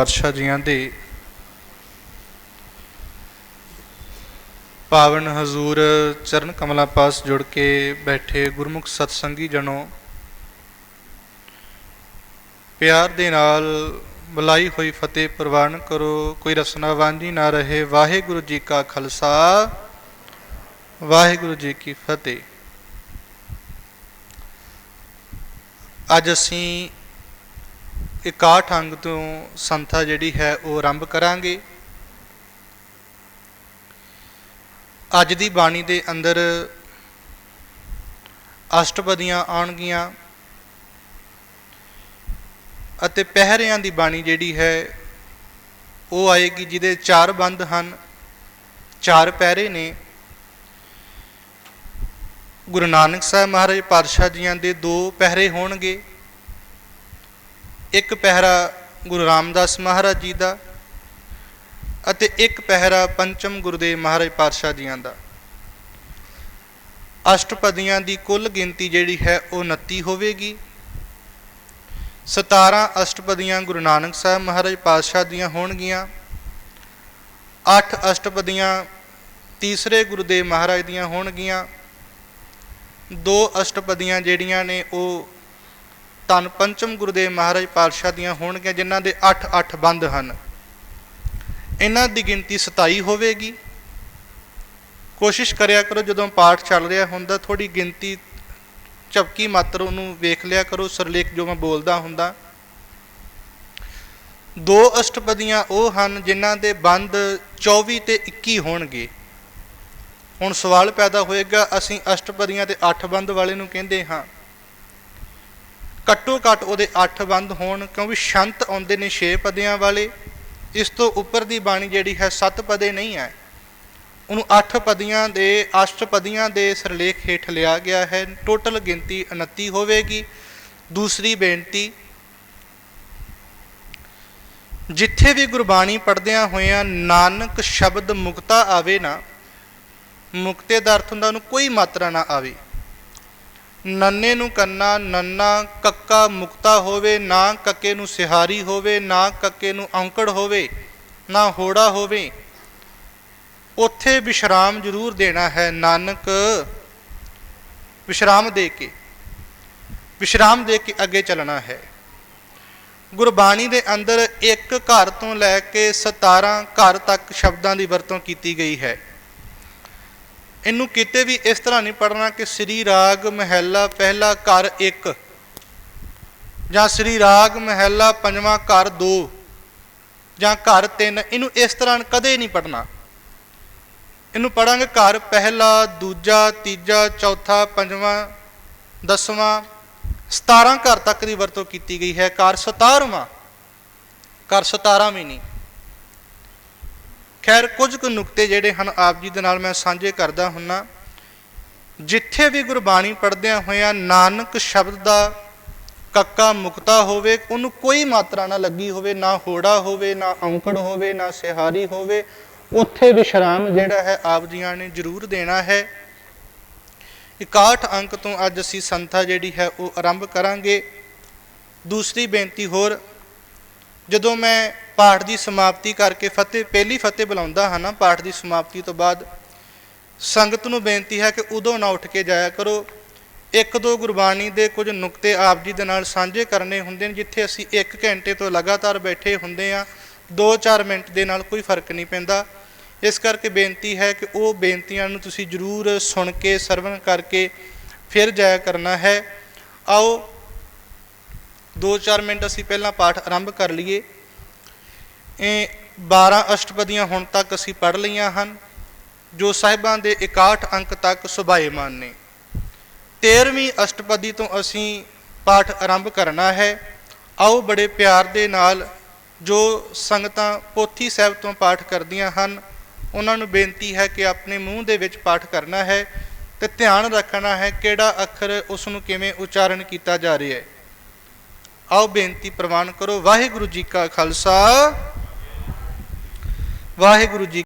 ਪਾਤਸ਼ਾਹ ਜੀਆਂ ਦੇ ਪਾਵਨ ਹਜ਼ੂਰ ਚਰਨ ਕਮਲਾਂ ਪਾਸ ਜੁੜ ਕੇ ਬੈਠੇ ਗੁਰਮੁਖ ਸਤਸੰਗੀ ਜਨੋ ਪਿਆਰ ਦੇ ਨਾਲ ਬੁਲਾਈ ਹੋਈ ਫਤਿਹ ਪ੍ਰਵਾਨ ਕਰੋ, ਕੋਈ ਰਸਨਾ ਵਾਂਝੀ ਨਾ ਰਹੇ। ਵਾਹਿਗੁਰੂ ਜੀ ਕਾ ਖਾਲਸਾ, ਵਾਹਿਗੁਰੂ ਜੀ ਕੀ ਫਤਿਹ। ਅੱਜ ਅਸੀਂ 61 ਅੰਗ ਤੋਂ ਸੰਥਾ ਜਿਹੜੀ ਹੈ ਉਹ ਆਰੰਭ ਕਰਾਂਗੇ। ਅੱਜ ਦੀ ਬਾਣੀ ਦੇ ਅੰਦਰ ਅਸ਼ਟਪਦੀਆਂ ਆਉਣਗੀਆਂ ਅਤੇ ਪਹਿਰਿਆਂ ਦੀ ਬਾਣੀ ਜਿਹੜੀ ਹੈ ਉਹ ਆਏਗੀ, ਜਿਹਦੇ ਚਾਰ ਬੰਦ ਹਨ। ਚਾਰ ਪਹਿਰੇ ਨੇ। ਗੁਰੂ ਨਾਨਕ ਸਾਹਿਬ ਮਹਾਰਾਜ ਪਾਤਸ਼ਾਹ ਜੀਆਂ ਦੇ ਦੋ ਪਹਿਰੇ ਹੋਣਗੇ। ਇੱਕ ਪਹਿਰਾ ਗੁਰੂ ਰਾਮਦਾਸ ਮਹਾਰਾਜ ਜੀ ਦਾ ਅਤੇ ਇੱਕ ਪਹਿਰਾ ਪੰਚਮ ਗੁਰਦੇਵ ਮਹਾਰਾਜ ਪਾਤਸ਼ਾਹ ਜੀਆਂ ਦਾ। ਅਸ਼ਟਪਦੀਆਂ ਦੀ ਕੁੱਲ ਗਿਣਤੀ ਜਿਹੜੀ ਹੈ ਉਹ 29 ਹੋਵੇਗੀ। 17 ਅਸ਼ਟਪਦੀਆਂ ਗੁਰੂ ਨਾਨਕ ਸਾਹਿਬ ਮਹਾਰਾਜ ਪਾਤਸ਼ਾਹ ਦੀਆਂ ਹੋਣਗੀਆਂ। 8 ਅਸ਼ਟਪਦੀਆਂ ਤੀਸਰੇ ਗੁਰਦੇਵ ਮਹਾਰਾਜ ਦੀਆਂ ਹੋਣਗੀਆਂ। ਦੋ ਅਸ਼ਟਪਦੀਆਂ ਜਿਹੜੀਆਂ ਨੇ ਉਹ ਧੰਨ ਪੰਚਮ ਗੁਰਦੇਵ ਮਹਾਰਾਜ ਪਾਤਸ਼ਾਹ ਦੀਆਂ ਹੋਣਗੀਆਂ, ਜਿਨ੍ਹਾਂ ਦੇ 8-8 ਬੰਦ ਹਨ। ਇਹਨਾਂ ਦੀ ਗਿਣਤੀ 27 ਹੋਵੇਗੀ। ਕੋਸ਼ਿਸ਼ ਕਰਿਆ ਕਰੋ, ਜਦੋਂ ਪਾਠ ਚੱਲ ਰਿਹਾ ਹੁੰਦਾ ਥੋੜੀ ਗਿਣਤੀ ਝਪਕੀ ਮਾਤਰ ਉਹਨੂੰ ਵੇਖ ਲਿਆ ਕਰੋ, ਸਰਲੇਖ ਜੋ ਮੈਂ ਬੋਲਦਾ ਹੁੰਦਾ। ਦੋ ਅਸ਼ਟਪਦੀਆਂ ਉਹ ਹਨ, ਜਿਨ੍ਹਾਂ ਦੇ ਬੰਦ 24 ਤੇ 21 ਹੋਣਗੇ। ਹੁਣ ਸਵਾਲ ਪੈਦਾ ਹੋਏਗਾ, ਅਸੀਂ ਅਸ਼ਟਪਦੀਆਂ ਤੇ 8 ਬੰਦ ਵਾਲੇ ਨੂੰ ਕਹਿੰਦੇ ਹਾਂ। ਘੱਟੋ ਘੱਟ ਉਹਦੇ 8 ਬੰਦ ਹੋਣ, ਕਿਉਂਕਿ ਸ਼ੰਤ ਆਉਂਦੇ ਨੇ 6 ਪਦਿਆਂ ਵਾਲੇ। ਇਸ ਤੋਂ ਉੱਪਰ ਦੀ ਬਾਣੀ ਜਿਹੜੀ ਹੈ 7 ਪਦੇ ਨਹੀਂ ਹੈ। ਉਹਨੂੰ 8 ਪਦੀਆਂ ਦੇ ਅਸ਼ਟਪਦੀਆਂ ਦੇ ਸਰਲੇਖ ਹੇਠ ਲਿਆ ਗਿਆ ਹੈ। ਟੋਟਲ ਗਿਣਤੀ 29 ਹੋਵੇਗੀ। ਦੂਸਰੀ ਬੇਨਤੀ, ਜਿੱਥੇ ਵੀ ਗੁਰਬਾਣੀ ਪੜਦਿਆਂ ਹੋਇਆਂ ਨਾਨਕ ਸ਼ਬਦ ਮੁਕਤਾ ਆਵੇ ਨਾ, ਮੁਕਤੇ ਦਾ ਅਰਥ ਹੁੰਦਾ ਉਹਨੂੰ ਕੋਈ ਮਾਤਰਾ ਨਾ ਆਵੇ। ਨੰਨੇ ਨੂੰ ਕੰਨਾ, ਨੰਨਾ ਕੱਕਾ ਮੁਕਤਾ ਹੋਵੇ, ਨਾ ਕੱਕੇ ਨੂੰ ਸਿਹਾਰੀ ਹੋਵੇ, ਨਾ ਕੱਕੇ ਨੂੰ ਔਂਕੜ ਹੋਵੇ, ਨਾ ਹੋੜਾ ਹੋਵੇ, ਉੱਥੇ ਵਿਸ਼ਰਾਮ ਜ਼ਰੂਰ ਦੇਣਾ ਹੈ ਨਾਨਕ। ਵਿਸ਼ਰਾਮ ਦੇ ਕੇ, ਵਿਸ਼ਰਾਮ ਦੇ ਕੇ ਅੱਗੇ ਚੱਲਣਾ ਹੈ। ਗੁਰਬਾਣੀ ਦੇ ਅੰਦਰ ਇੱਕ ਘਰ ਤੋਂ ਲੈ ਕੇ 17 ਘਰ ਤੱਕ ਸ਼ਬਦਾਂ ਦੀ ਵਰਤੋਂ ਕੀਤੀ ਗਈ ਹੈ। ਇਹਨੂੰ ਕਿਤੇ ਵੀ ਇਸ ਤਰ੍ਹਾਂ ਨਹੀਂ ਪੜਨਾ ਕਿ ਸ੍ਰੀ ਰਾਗ ਮਹਿਲਾ ਪਹਿਲਾ ਘਰ 1 ਜਾਂ ਸ੍ਰੀ ਰਾਗ ਮਹਿਲਾ ਪੰਜਵਾਂ ਘਰ 2 ਜਾਂ ਘਰ 3 ਇਹਨੂੰ ਇਸ ਤਰ੍ਹਾਂ ਕਦੇ ਨਹੀਂ ਪੜਨਾ ਇਹਨੂੰ ਪੜਾਂਗੇ ਘਰ ਪਹਿਲਾ, ਦੂਜਾ, ਤੀਜਾ, ਚੌਥਾ, ਪੰਜਵਾਂ, ਦਸਵਾਂ 17 ਘਰ ਤੱਕ ਦੀ ਵਰਤੋਂ ਕੀਤੀ ਗਈ ਹੈ। ਘਰ 17ਵਾਂ ਘਰ 17 ਵੀ ਨਹੀਂ ਖੈਰ, ਕੁਝ ਕੁ ਨੁਕਤੇ ਜਿਹੜੇ ਹਨ ਆਪ ਜੀ ਦੇ ਨਾਲ ਮੈਂ ਸਾਂਝੇ ਕਰਦਾ ਹੁੰਨਾ। ਜਿੱਥੇ ਵੀ ਗੁਰਬਾਣੀ ਪੜ੍ਹਦਿਆਂ ਹੋਇਆਂ ਨਾਨਕ ਸ਼ਬਦ ਦਾ ਕੱਕਾ ਮੁਕਤਾ ਹੋਵੇ, ਉਹਨੂੰ ਕੋਈ ਮਾਤਰਾ ਨਾ ਲੱਗੀ ਹੋਵੇ, ਨਾ ਹੋੜਾ ਹੋਵੇ, ਨਾ ਔਂਕੜ ਹੋਵੇ, ਨਾ ਸਿਹਾਰੀ ਹੋਵੇ, ਉੱਥੇ ਵਿਸ਼ਰਾਮ ਜਿਹੜਾ ਹੈ ਆਪ ਜੀਆਂ ਨੇ ਜ਼ਰੂਰ ਦੇਣਾ ਹੈ। 61 ਅੰਕ ਤੋਂ ਅੱਜ ਅਸੀਂ ਸੰਥਾ ਜਿਹੜੀ ਹੈ ਉਹ ਆਰੰਭ ਕਰਾਂਗੇ। ਦੂਸਰੀ ਬੇਨਤੀ ਹੋਰ ਜਦੋਂ ਮੈਂ ਪਾਠ ਦੀ ਸਮਾਪਤੀ ਕਰਕੇ ਫਤਿਹ, ਪਹਿਲੀ ਫਤਿਹ ਬੁਲਾਉਂਦਾ ਹਾਂ ਨਾ, ਪਾਠ ਦੀ ਸਮਾਪਤੀ ਤੋਂ ਬਾਅਦ, ਸੰਗਤ ਨੂੰ ਬੇਨਤੀ ਹੈ ਕਿ ਉਦੋਂ ਨਾ ਉੱਠ ਕੇ ਜਾਇਆ ਕਰੋ। ਇੱਕ ਦੋ ਗੁਰਬਾਣੀ ਦੇ ਕੁਝ ਨੁਕਤੇ ਆਪ ਜੀ ਦੇ ਨਾਲ ਸਾਂਝੇ ਕਰਨੇ ਹੁੰਦੇ ਨੇ, ਜਿੱਥੇ ਅਸੀਂ 1 ਘੰਟੇ ਤੋਂ ਲਗਾਤਾਰ ਬੈਠੇ ਹੁੰਦੇ ਆ 2-4 ਮਿੰਟ ਦੇ ਨਾਲ ਕੋਈ ਫ਼ਰਕ ਨਹੀਂ ਪੈਂਦਾ। ਇਸ ਕਰਕੇ ਬੇਨਤੀ ਹੈ ਕਿ ਉਹ ਬੇਨਤੀਆਂ ਨੂੰ ਤੁਸੀਂ ਜਰੂਰ ਸੁਣ ਕੇ, ਸਰਵਣ ਕਰਕੇ ਫਿਰ ਜਾਇਆ ਕਰਨਾ ਹੈ। ਆਓ 2-4 ਮਿੰਟ ਅਸੀਂ ਪਹਿਲਾਂ ਪਾਠ ਆਰੰਭ ਕਰ ਲਈਏ। ਇਹ 12 ਅਸ਼ਟਪਦੀਆਂ ਹੁਣ ਤੱਕ ਅਸੀਂ ਪੜ੍ਹ ਲਈਆਂ ਹਨ, ਜੋ ਸਾਹਿਬਾਂ ਦੇ 61 ਅੰਕ ਤੱਕ ਸੁਭਾਏਮਾਨ ਨੇ। 13ਵੀਂ ਅਸ਼ਟਪਦੀ ਤੋਂ ਅਸੀਂ ਪਾਠ ਆਰੰਭ ਕਰਨਾ ਹੈ। ਆਓ ਬੜੇ ਪਿਆਰ ਦੇ ਨਾਲ ਜੋ ਸੰਗਤਾਂ ਪੋਥੀ ਸਾਹਿਬ ਤੋਂ ਪਾਠ ਕਰਦੀਆਂ ਹਨ, ਉਹਨਾਂ ਨੂੰ ਬੇਨਤੀ ਹੈ ਕਿ ਆਪਣੇ ਮੂੰਹ ਦੇ ਵਿੱਚ ਪਾਠ ਕਰਨਾ ਹੈ ਤੇ ਧਿਆਨ ਰੱਖਣਾ ਹੈ ਕਿਹੜਾ ਅੱਖਰ ਉਸ ਨੂੰ ਕਿਵੇਂ ਉਚਾਰਨ ਕੀਤਾ ਜਾ ਰਿਹਾ ਹੈ। ਆਓ ਬੇਨਤੀ ਪ੍ਰਵਾਨ ਕਰੋ ਵਾਹਿਗੁਰੂ ਜੀ ਕਾ ਖਾਲਸਾ। ਵਾਹਿਗੁਰੂ ਜੀ